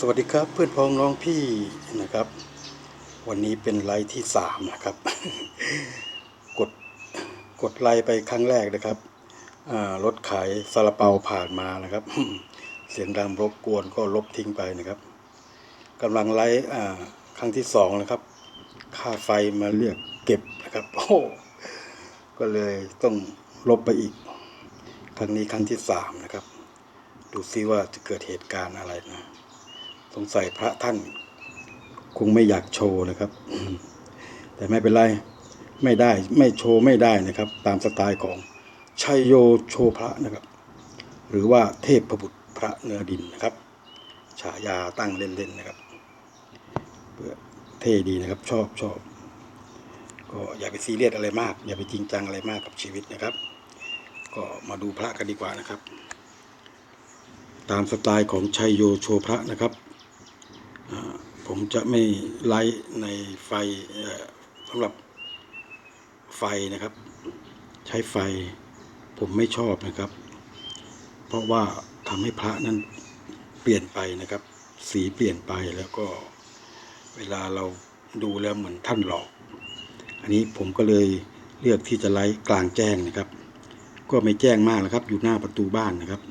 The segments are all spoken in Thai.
สวัสดีครับเพื่อนพ้องน้องพี่นะครับ วันนี้เป็นไลฟ์ที่สามนะครับ กดกดไลค์ไปครั้งแรกนะครับรถขายซาลาเปาผ่านมานะครับ เสียงดังรบกวนก็ลบทิ้งไปนะครับกำลังไลฟ์ครั้งที่สองนะครับ ค่าไฟมาเรียกเก็บนะครับโอ้ก็เลยต้องลบไปอีก ครั้งนี้ครั้งที่สามนะครับ ดูซิว่าจะเกิดเหตุการณ์อะไรนะ งสัยพระท่าน คงไม่อยากโชว์นะครับ แต่ไม่เป็นไร ไม่ได้ไม่โชว์ไม่ได้นะครับ ตามสไตล์ของชัยโยโชวพระนะครับ หรือว่าเทพบุตรพระเนื้อดินนะครับ ฉายาตั้งเล่นๆนะครับเพื่อเท่ดีนะครับ ชอบชอบก็อย่าไปซีเรียสอะไรมาก อย่าไปจริงจังอะไรมากกับชีวิตนะครับ ก็มาดูพระกันดีกว่านะครับ ตามสไตล์ของชัยโยโชวพระนะครับ ผมจะไม่ไลฟ์ในไฟสำหรับไฟนะครับ ใช้ไฟผมไม่ชอบนะครับ เพราะว่าทำให้พระนั้นเปลี่ยนไปนะครับ สีเปลี่ยนไปแล้วก็เวลาเราดูแล้วเหมือนท่านหลอก อันนี้ผมก็เลยเลือกที่จะไลฟ์กลางแจ้งนะครับ ก็ไม่แจ้งมากนะครับ อยู่หน้าประตูบ้านนะครับ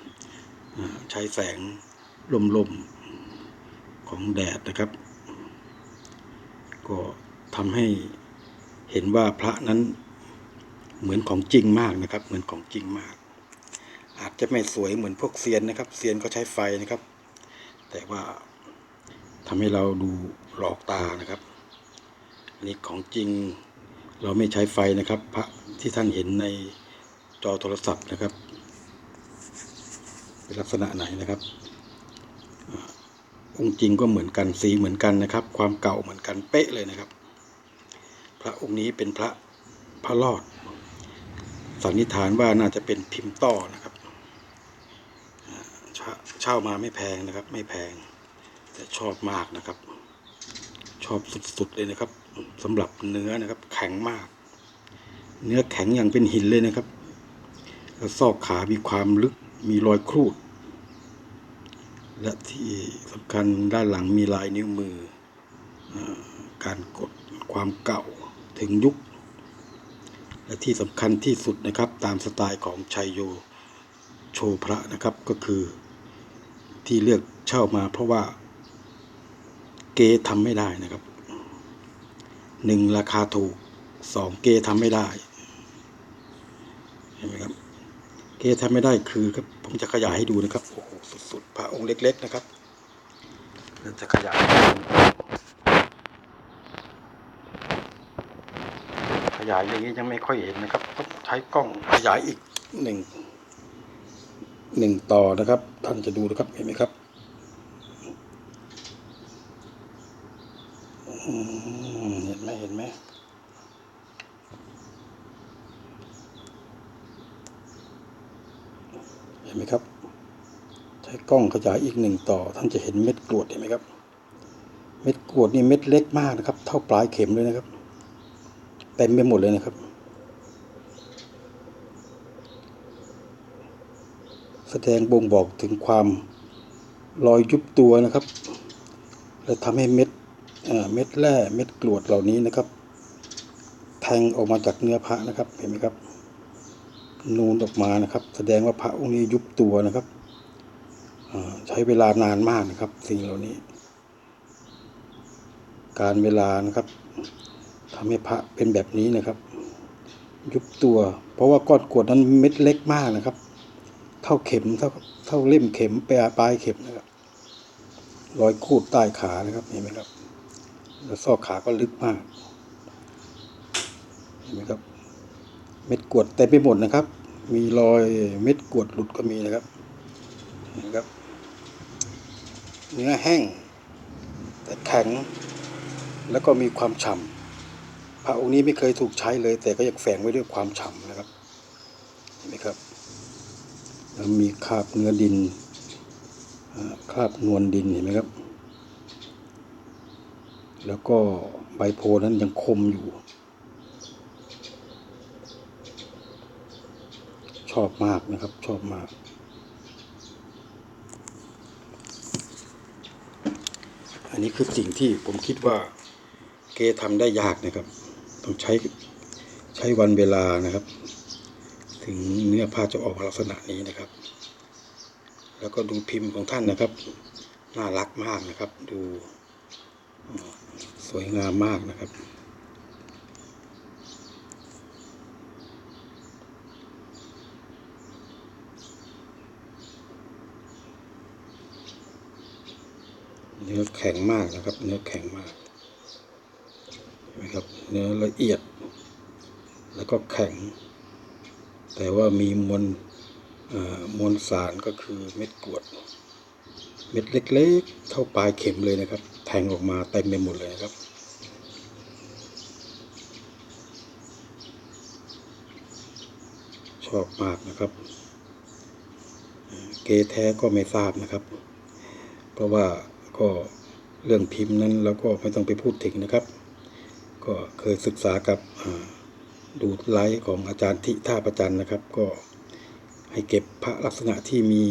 ใช้แสงลมๆของแดดนะครับ ก็ทำให้เห็นว่าพระนั้นเหมือนของจริงมากนะครับ เหมือนของจริงมาก อาจจะไม่สวยเหมือนพวกเซียนนะครับเซียนก็ใช้ไฟนะครับ แต่ว่าทำให้เราดูหลอกตานะครับอันนี้ของจริงเราไม่ใช้ไฟนะครับ พระที่ท่านเห็นในจอโทรศัพท์นะครับ เป็นลักษณะไหนนะครับ องค์จริงก็เหมือนกันสีเหมือนกันนะครับ ความเก่าเหมือนกันเป๊ะเลยนะครับ พระองค์นี้เป็นพระพระรอด สันนิษฐานว่าน่าจะเป็นพิมพ์ต้อนะครับเช่าเช่ามาไม่แพงนะครับ ไม่แพง แต่ชอบมากนะครับ ชอบสุดๆเลยนะครับสำหรับเนื้อนะครับ แข็งมาก เนื้อแข็งอย่างเป็นหินเลยนะครับแล้วซอกขามีความลึกมีรอยครูด และที่สำคัญด้านหลังมีลายนิ้วมืออการกดความเก่าถึงยุค และที่สำคัญที่สุดนะครับตามสไตล์ของชัยโยโชพระนะครับก็คือที่เลือกเช่ามาเพราะว่าเกทำไม่ได้นะครับหนึ่งราคาถูกสองเกทำไม่ได้เห็นไหมครับ เกทำไม่ได้คือครับ ผมจะขยายให้ดูนะครับโอ้โหสุดๆพระองค์เล็ก ๆ นะครับเราจะขยายขยายอย่างนี้ยังไม่ค่อยเห็นนะครับต้องใช้กล้องขยายอีกหนึ่งหนึ่งต่อนะครับ ท่านจะดูนะครับเห็นไหมครับอืมเห็นไหมเห็นไหม เห็นไหมครับ ใช้กล้องขยายอีกหนึ่งต่อ ท่านจะเห็นเม็ดกรวดเห็นไหมครับ เม็ดกรวดนี่เม็ดเล็กมากนะครับ เท่าปลายเข็มเลยนะครับเต็มไปหมดเลยนะครับ แสดงบ่งบอกถึงความรอยยุบตัวนะครับ และทำให้เม็ดเอ่อเม็ดแร่เม็ดกรวดเหล่านี้นะครับ แทงออกมาจากเนื้อพระนะครับ เห็นไหมครับ นูนออกมานะครับ แสดงว่าพระองค์นี้ยุบตัวนะครับใช้เวลานานมากนะครับ สิ่งเหล่านี้ การเวลานะครับทำให้พระเป็นแบบนี้นะครับ ยุบตัว เพราะว่าก้อนกรวดนั้นเม็ดเล็กมากนะครับ เท่าเข็มเท่าเท่าเล่มเข็มปลายปลายเข็มนะครับรอยคูดใต้ขานะครับเห็นไหมครับ แล้วซอกขาก็ลึกมากเห็นไหมครับ เม็ดกวดเต็มไปหมดนะครับ มีรอยเม็ดกวดหลุดก็มีนะครับเห็นไหมครับ เนื้อแห้ง แต่แข็ง แล้วก็มีความฉ่ำพระองค์นี้ไม่เคยถูกใช้เลย แต่ก็ยังแฝงไว้ด้วยความฉ่ำนะครับเห็นไหมครับแล้วมีคราบเนื้อดินคราบนวลดินเห็นไหมครับ แล้วก็ใบโพนั้นยังคมอยู่ อบมากนะครับ ชอบมาก อันนี้คือสิ่งที่ผมคิดว่าเกทำได้ยากนะครับ ต้องใช้ใช้วันเวลานะครับ ถึงเนื้อผ้าจะออกมาลักษณะนี้นะครับ แล้วก็ดูพิมพ์ของท่านนะครับ น่ารักมากนะครับ ดูสวยงามมากนะครับ แข็งมากนะครับ เนื้อแข็งมากนไหมครับเนื้อละเอียด แล้วก็แข็ง แต่ว่ามีมวลมวลสารก็คือเม็ดกรวด เม็ดเล็กๆ เท่าปลายเข็มเลยนะครับ แทงออกมาเต็มไปหมดเลยนะครับชอบมากนะครับเอ่อเกแท้ก็ไม่ทราบนะครับ เพราะว่าก็ เรื่องพิมพ์นั้นเราก็ไม่ต้องไปพูดถึงนะครับ ก็เคยศึกษากับอ่าดูไลฟ์ของอาจารย์ทิท่าประจันนะครับ ก็ให้เก็บพระลักษณะที่มี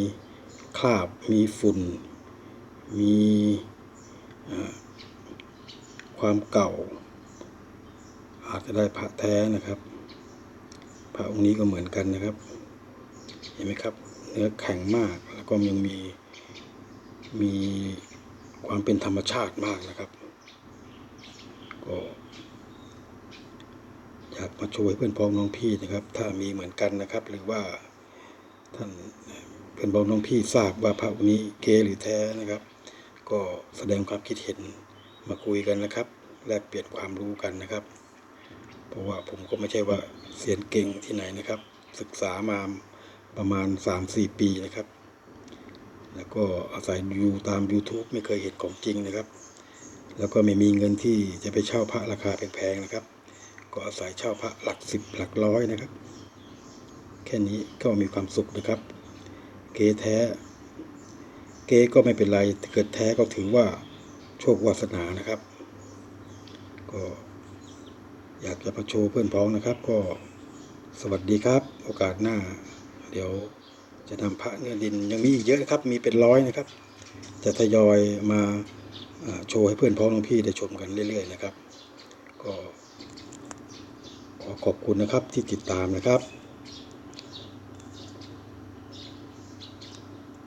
คราบ มีฝุ่น มีความเก่า อาจจะได้พระแท้นะครับ พระองค์นี้ก็เหมือนกันนะครับ เห็นไหมครับ เนื้อแข็งมากแล้วก็ยังมีมี ความเป็นธรรมชาติมากนะครับ ก็อยากมาช่วยเพื่อนพ้องน้องพี่นะครับ ถ้ามีเหมือนกันนะครับ หรือว่าท่านเพื่อนพ้องน้องพี่ทราบว่าพระองค์นี้เกหรือแท้นะครับ ก็แสดงความคิดเห็นมาคุยกันนะครับ แลกเปลี่ยนความรู้กันนะครับ เพราะว่าผมก็ไม่ใช่ว่าเสียนเก่งที่ไหนนะครับ ศึกษามาประมาณ 3-4 ปีนะครับ แล้วก็อาศัยดูตาม YouTube ไม่เคยเห็นของจริงนะครับ แล้วก็ไม่มีเงินที่จะไปเช่าพระราคาแพงๆนะครับ ก็อาศัยเช่าพระหลักสิบหลักร้อยนะครับ แค่นี้ก็มีความสุขนะครับ เกแท้ เกก็ไม่เป็นไรเกิดแท้ก็ถือว่าโชควาสนานะครับ ก็อยากจะมาโชว์เพื่อนพ้องนะครับ ก็สวัสดีครับ โอกาสหน้า เดี๋ยว จะนำพระเนื้อดินยังมีอีกเยอะนะครับ มีเป็นร้อยนะครับ จะทยอยมาอ่าโชว์ให้เพื่อนพ้องน้องพี่ได้ชมกันเรื่อย ๆ นะครับ ก็ขอขอบคุณนะครับที่ติดตามนะครับ